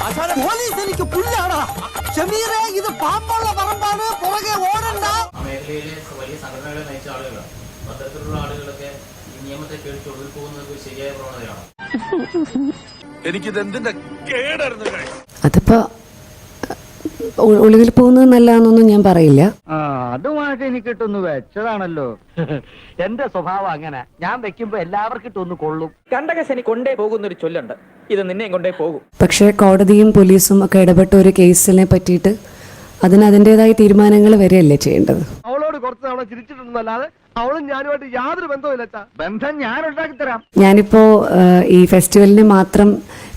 Police എനിക്ക് പുല്ലാടാ ഷമീറെ ഇത് പാമ്പുള്ള പറമ്പാണ്. പുറകെ ഓടണ്ട. മേഖലയിലെ വലിയ സംഘടനകളെ നയിച്ച ആളുകളാണ് അത്തരത്തിലുള്ള ആളുകളൊക്കെ ഈ നിയമത്തെ പേടിച്ച് ഒളിവിൽ പോകുന്നത് ശരിയായ പ്രവണതയാണ്? അതിപ്പോ ഒ- ഒളിവിൽ പോകുന്നത് നല്ലതാണെന്നൊന്നും ഞാൻ പറയില്ല. ആ അതുമായിട്ട് എനിക്ക് ഇട്ടൊന്ന് വെച്ചതാണല്ലോ. എന്റെ സ്വഭാവം അങ്ങനെ. ഞാൻ വെക്കുമ്പോ എല്ലാവർക്കും ഇട്ടൊന്ന് കൊള്ളും. കണ്ടകശനി കൊണ്ടേ പോകുന്നൊരു ചൊല്ലുണ്ട്. ഇത് നിന്നെയും കൊണ്ടേ പോകും. പക്ഷേ കോടതിയും പോലീസും ഒക്കെ ഇടപെട്ട ഒരു കേസിനെ പറ്റിയിട്ട് അതിന് അതിന്റെതായ തീരുമാനങ്ങൾ വരെയല്ലേ ചെയ്യേണ്ടത്? അവളോട് കുറച്ച് തവണ ചിരിച്ചിട്ടുണ്ടെന്നല്ലാതെ അവളും ഞാനുമായിട്ട് യാതൊരു ബന്ധവുമില്ല ബന്ധം ഞാൻ ഉണ്ടാക്കി തരാം ഞാനിപ്പോ ഈ ഫെസ്റ്റിവലിന് മാത്രം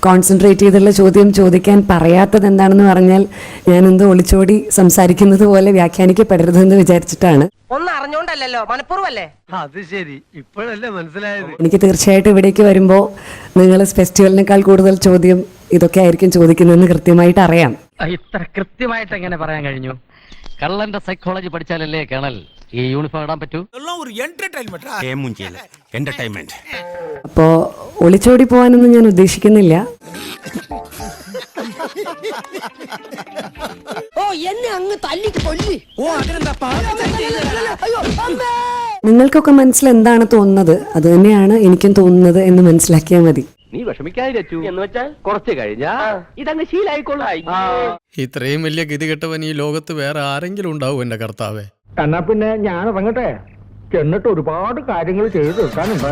കോൺസെൻട്രേറ്റ് ചെയ്തുള്ള ചോദ്യം ചോദിക്കാൻ പറയാത്തത് എന്താണെന്ന് പറഞ്ഞാൽ ഞാൻ എന്തോ ഒളിച്ചോടി സംസാരിക്കുന്നത് പോലെ വ്യാഖ്യാനിക്കപ്പെടരുതെന്ന് വിചാരിച്ചിട്ടാണ്. ഒന്നും അറിഞ്ഞോണ്ടല്ലോ മനഃപൂർവല്ലേ? അത് ശരി. ഇപ്പോഴല്ലേ മനസ്സിലായത്. എനിക്ക് തീർച്ചയായിട്ടും ഇവിടേക്ക് വരുമ്പോൾ നിങ്ങൾ ഫെസ്റ്റിവലിനേക്കാൾ കൂടുതൽ ചോദ്യം ഇതൊക്കെ ആയിരിക്കും ചോദിക്കുന്നതെന്ന് കൃത്യമായിട്ട് അറിയാം. ഇത്ര കൃത്യമായിട്ട് എങ്ങനെ പറയാൻ കഴിഞ്ഞു? കള്ളന്റെ സൈക്കോളജി പഠിച്ചാലല്ലേ കേണൽ? ഈ യൂണിഫോം ഇടാൻ പറ്റൂ? എന്റർടൈൻമെന്റ് അപ്പോൾ ഒളിച്ചോടി പോകാനൊന്നും ഞാൻ ഉദ്ദേശിക്കുന്നില്ല. ഓ എന്നെ അങ്ങ് തല്ലി കൊല്ലി. നിങ്ങൾക്കൊക്കെ മനസ്സിൽ എന്താണ് തോന്നുന്നത്? അത് തന്നെയാണ് എനിക്കും തോന്നുന്നത് എന്ന് മനസ്സിലാക്കിയാൽ മതി. നീ എന്ന് വെച്ചാൽ കുറച്ച് കഴിഞ്ഞാ ഇതങ്ങ് ശീലായിക്കോളാം. ഇത്രയും വലിയ ഗതികെട്ടവൻ ഈ ലോകത്ത് വേറെ ആരെങ്കിലും ഉണ്ടാവും എന്റെ കർത്താവേ. എന്നാ പിന്നെ ഞാൻ ഇറങ്ങട്ടെ ചെന്നിട്ട് ഒരുപാട് കാര്യങ്ങൾ ചെയ്തു തീർക്കാനുണ്ട്.